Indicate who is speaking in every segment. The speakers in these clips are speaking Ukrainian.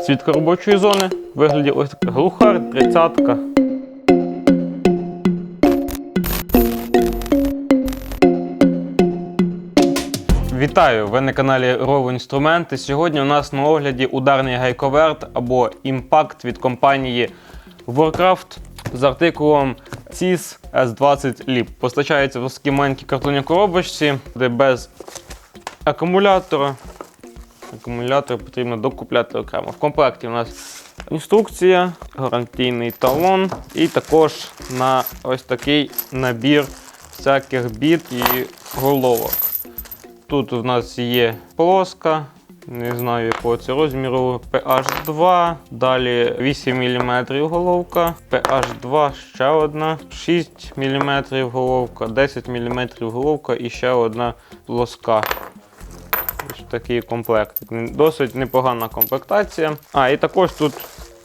Speaker 1: підсвітка робочої зони. Вигляді ось така глухар, тридцятка. Вітаю! Ви на каналі ROV Інструменти. Сьогодні у нас на огляді ударний гайковерт або імпакт від компанії Warcraft з артикулом CIS S20 LIP. Постачається в такій маленькій картонній коробочці, де без акумулятора. Акумулятор потрібно докупляти окремо. В комплекті у нас інструкція, гарантійний талон і також на ось такий набір всяких біт і головок. Тут у нас є полоска, не знаю якого це розміру, PH2, далі 8 мм головка, PH2 ще одна, 6 мм головка, 10 мм головка і ще одна лоска. Такий комплект. Досить непогана комплектація. А, і також тут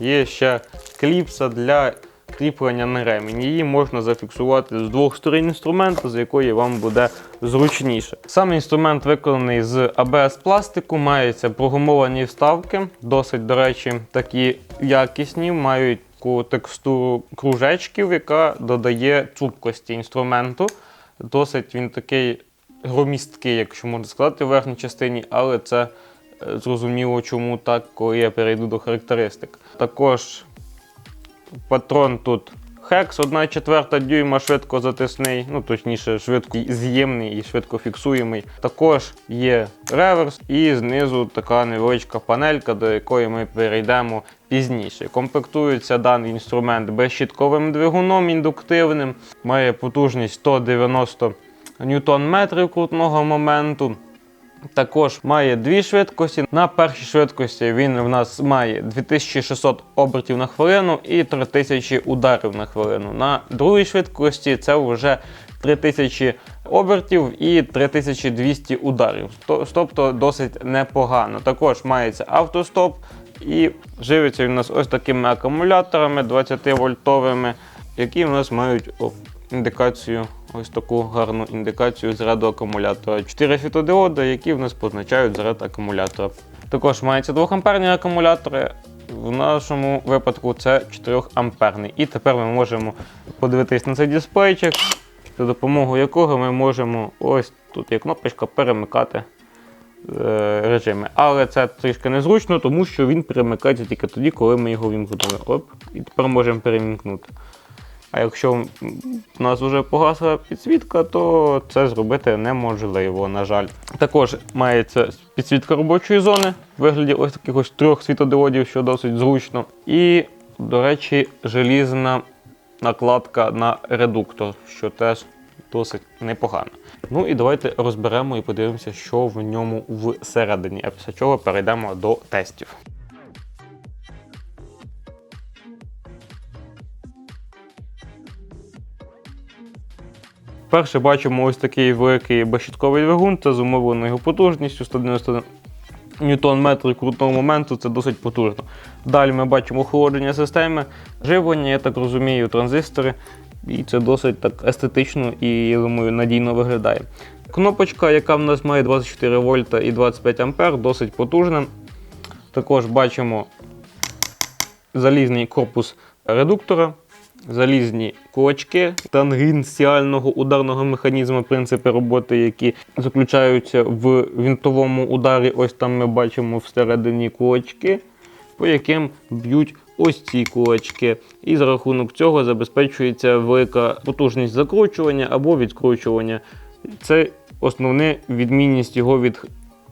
Speaker 1: є ще кліпса для кріплення на ремінь. Її можна зафіксувати з двох сторін інструменту, з якої вам буде зручніше. Сам інструмент виконаний з АБС пластику, маються прогумовані вставки, досить, до речі, такі якісні, мають таку текстуру кружечків, яка додає цупкості інструменту. Досить він такий громісткий, якщо можна сказати, в верхній частині, але це е, зрозуміло, чому так, коли я перейду до характеристик. Також патрон тут хекс 1,4 дюйма швидко затисний, ну точніше, швидко з'ємний і швидко фіксуємий. Також є реверс і знизу така невеличка панелька, до якої ми перейдемо пізніше. Комплектується даний інструмент безщітковим двигуном індуктивним, має потужність 190 ньютон-метрів крутного моменту. Також має дві швидкості. На першій швидкості він в нас має 2600 обертів на хвилину і 3000 ударів на хвилину. На другій швидкості це вже 3000 обертів і 3200 ударів. Тобто досить непогано. Також мається автостоп і живиться він у нас ось такими акумуляторами 20 вольтовими, які в нас мають індикацію, ось таку гарну індикацію заряду акумулятора. 4 фітодіоди, які в нас позначають заряд акумулятора. Також мається 2 амперні акумулятори. В нашому випадку це 4 амперний. І тепер ми можемо подивитись на цей дисплейчик, за допомогою якого ми можемо ось тут є кнопочка перемикати е, режими. Але це трішки незручно, тому що він перемикається тільки тоді, коли ми його вімкнули. Оп, і тепер можемо перемкнути. А якщо у нас вже погасла підсвітка, то це зробити неможливо, на жаль. Також мається підсвітка робочої зони в вигляді ось таких ось трьох світодіодів, що досить зручно. І, до речі, желізна накладка на редуктор, що теж досить непогано. Ну і давайте розберемо і подивимося, що в ньому всередині, а після чого перейдемо до тестів. Перше бачимо ось такий великий безщітковий двигун, це з умовленою його потужністю 190 ньютон метрів крутного моменту, це досить потужно. Далі ми бачимо охолодження системи, живлення, я так розумію, транзистори. І це досить так естетично і я думаю, надійно виглядає. Кнопочка, яка в нас має 24 вольта і 25 ампер, досить потужна. Також бачимо залізний корпус редуктора, залізні кулачки тангенціального ударного механізму, принципи роботи, які заключаються в вінтовому ударі. Ось там ми бачимо всередині кулачки, по яким б'ють ось ці кулачки. І за рахунок цього забезпечується велика потужність закручування або відкручування. Це основна відмінність його від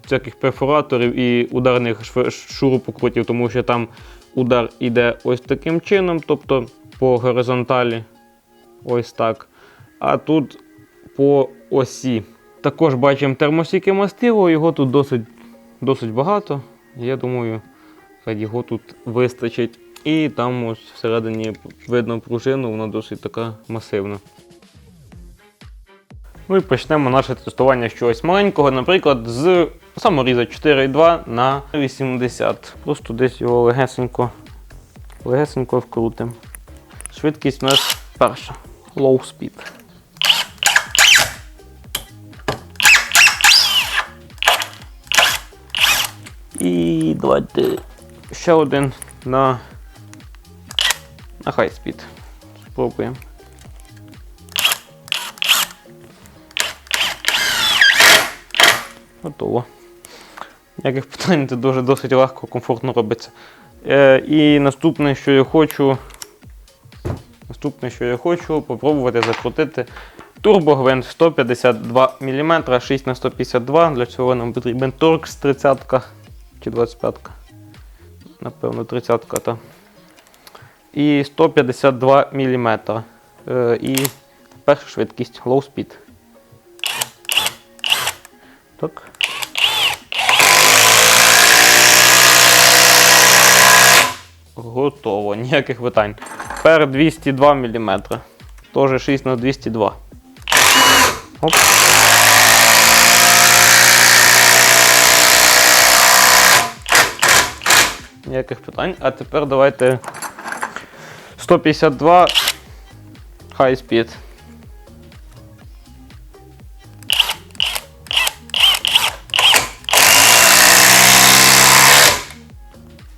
Speaker 1: всяких перфораторів і ударних шурупокрутів, тому що там удар іде ось таким чином, тобто по горизонталі, ось так. А тут по осі. Також бачимо термосіки мастило, його тут досить, досить багато. Я думаю, його тут вистачить. І там ось всередині видно пружину, вона досить така масивна. Ну і почнемо наше тестування з чогось маленького, наприклад, з саморіза 4,2 на 80. Просто десь його легесенько, легесенько вкрутимо. Швидкість у нас перша. Low speed. І давайте ще один на, на high speed. Спробуємо. Готово. Ніяких питань, це дуже досить легко, комфортно робиться. Е, і наступне, що я хочу. Наступне, що я хочу, попробувати закрутити турбогвинт 152 мм 6 на 152 Для цього нам потрібен торкс 30 чи 25. -ка. Напевно, 30 та. І 152 мм. Е, і перша швидкість low speed. Так. Готово, ніяких питань. Тепер 202 мм. Теж 6 на 202. Оп. Ніяких питань. А тепер давайте 152 high speed.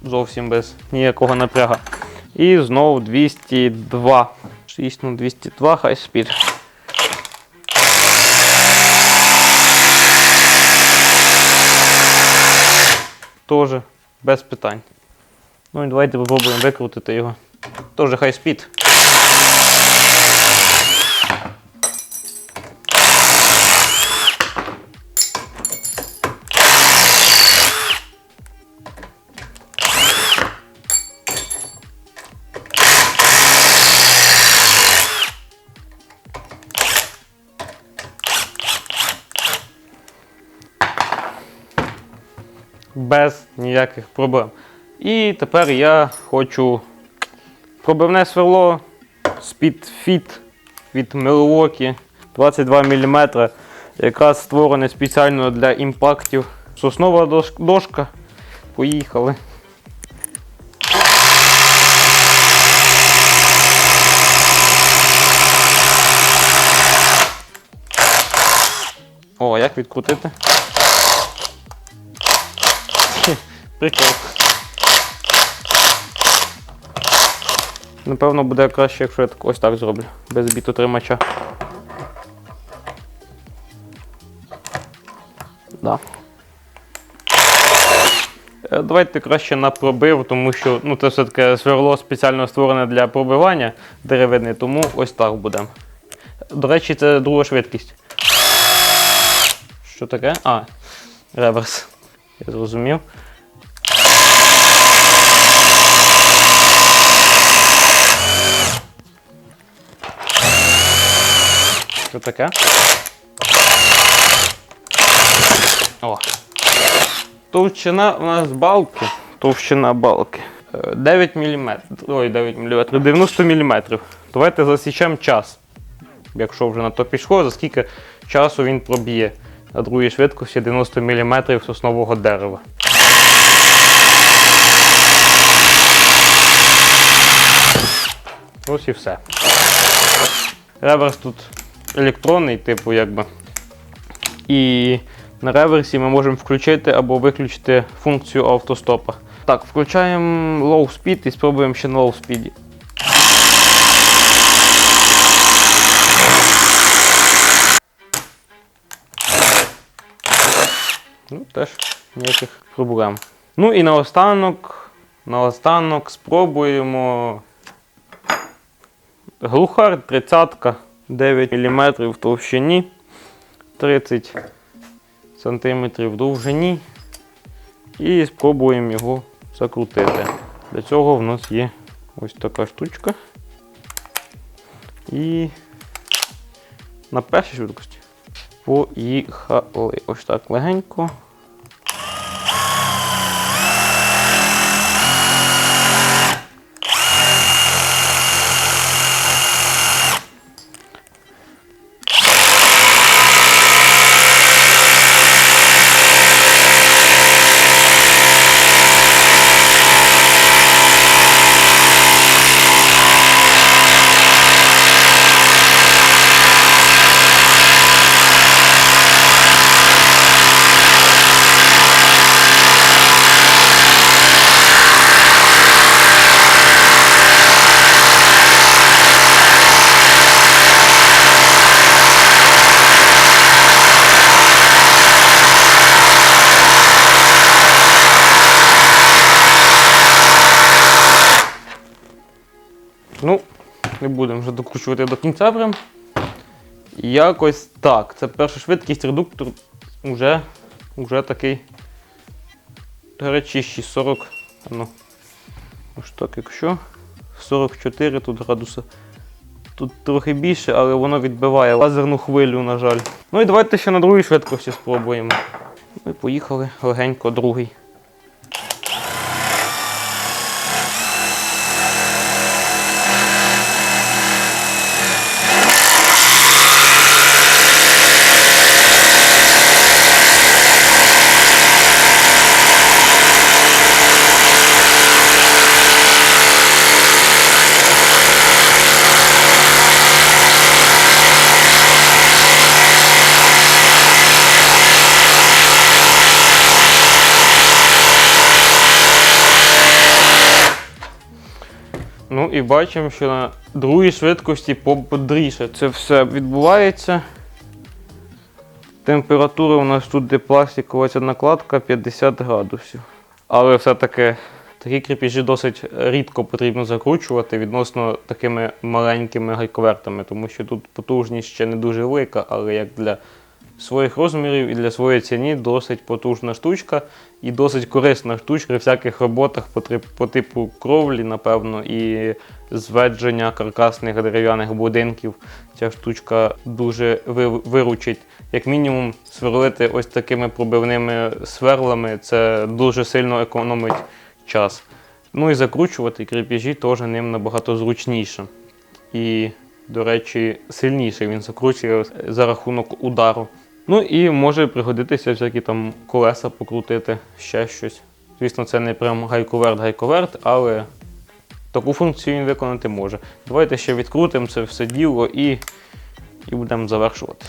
Speaker 1: Зовсім без ніякого напряга. І знову 202. 6 на 202 high спір. Тоже без питань. Ну і давайте попробуємо викрутити його. Тоже high speed. Без ніяких проблем. І тепер я хочу пробивне сверло Speedfit від Milwaukee 22 мм, якраз створене спеціально для імпактів. Соснова дошка. Поїхали. О, як відкрутити? Прикол. Напевно, буде краще, якщо я так ось так зроблю, без бітотримача. Да. Е, Давайте краще на пробив, тому що ну, це все-таки сверло спеціально створене для пробивання деревини, тому ось так будемо. До речі, це друга швидкість. Що таке? А, реверс. Я зрозумів. Що таке? О. Товщина у нас балки. Товщина балки. Е, 9 мм. Ой, 9 мм. 90 мм. Давайте засічемо час. Якщо вже на то пішло, за скільки часу він проб'є на другій швидкості 90 мм соснового дерева. Ось і все. Реверс тут електронний, типу, якби. І на реверсі ми можемо включити або виключити функцію автостопа. Так, включаємо low speed і спробуємо ще на low speed. Ну, теж ніяких проблем. Ну і наостанок, наостанок спробуємо глухар 30 9 мм в товщині, 30 см в довжині. І спробуємо його закрутити. Для цього в нас є ось така штучка. І на першій швидкості поїхали. Ось так легенько. Не будемо вже докручувати до кінця прям. Якось так. Це перша швидкість, редуктор вже, вже такий. Гарячіший 40. Ну, ось так, якщо 44 тут градуса. Тут трохи більше, але воно відбиває лазерну хвилю, на жаль. Ну і давайте ще на другій швидкості спробуємо. І поїхали легенько другий. І бачимо, що на другій швидкості пободріше це все відбувається. Температура у нас тут, де пластикова ця накладка 50 градусів. Але все-таки такі кріпежі досить рідко потрібно закручувати відносно такими маленькими гайковертами, тому що тут потужність ще не дуже велика, але як для своїх розмірів і для своєї ціні досить потужна штучка і досить корисна штучка при всяких роботах по, типу кровлі, напевно, і зведження каркасних дерев'яних будинків. Ця штучка дуже ви- виручить. Як мінімум, сверлити ось такими пробивними сверлами це дуже сильно економить час. Ну і закручувати кріпежі теж ним набагато зручніше. І, до речі, сильніше він закручує за рахунок удару. Ну і може пригодитися всякі там колеса покрутити, ще щось. Звісно, це не прям гайковерт-гайковерт, але таку функцію він виконати може. Давайте ще відкрутимо це все діло і, і будемо завершувати.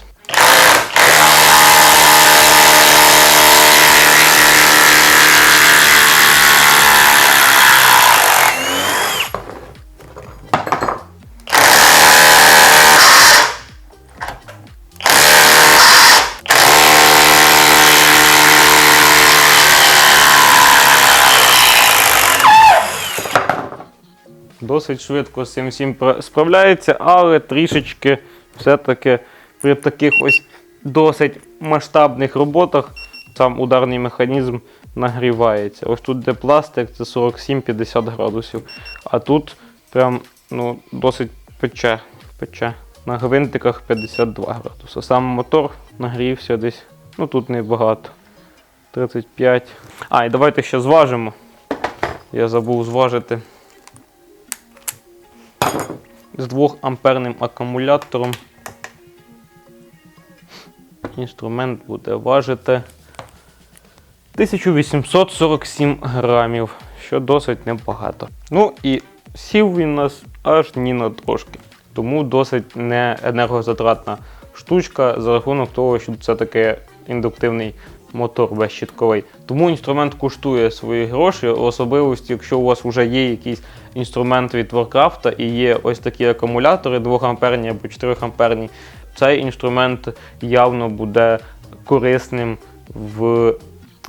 Speaker 1: Досить швидко з цим всім справляється, але трішечки все-таки при таких ось досить масштабних роботах сам ударний механізм нагрівається. Ось тут, де пластик, це 47-50 градусів. А тут прям ну, досить пече, пече. На гвинтиках 52 градуси. Сам мотор нагрівся десь, ну тут небагато. 35. А, і давайте ще зважимо. Я забув зважити з 2 амперним акумулятором. Інструмент буде важити 1847 грамів, що досить небагато. Ну і сів він нас аж ні на трошки. Тому досить не енергозатратна штучка за рахунок того, що це таке індуктивний мотор безщітковий. Тому інструмент коштує свої гроші, особливості, якщо у вас вже є якийсь інструмент від Warcraft і є ось такі акумулятори 2 амперні або 4 амперні, цей інструмент явно буде корисним в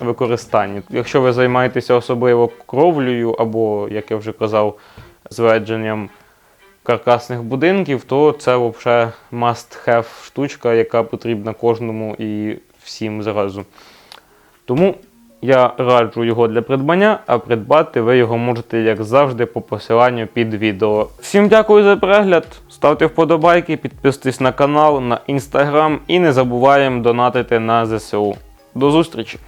Speaker 1: використанні. Якщо ви займаєтеся особливо кровлею або, як я вже казав, зведженням каркасних будинків, то це взагалі must-have штучка, яка потрібна кожному і всім зразу. Тому я раджу його для придбання, а придбати ви його можете, як завжди, по посиланню під відео. Всім дякую за перегляд. Ставте вподобайки, підписуйтесь на канал, на інстаграм і не забуваємо донатити на ЗСУ. До зустрічі!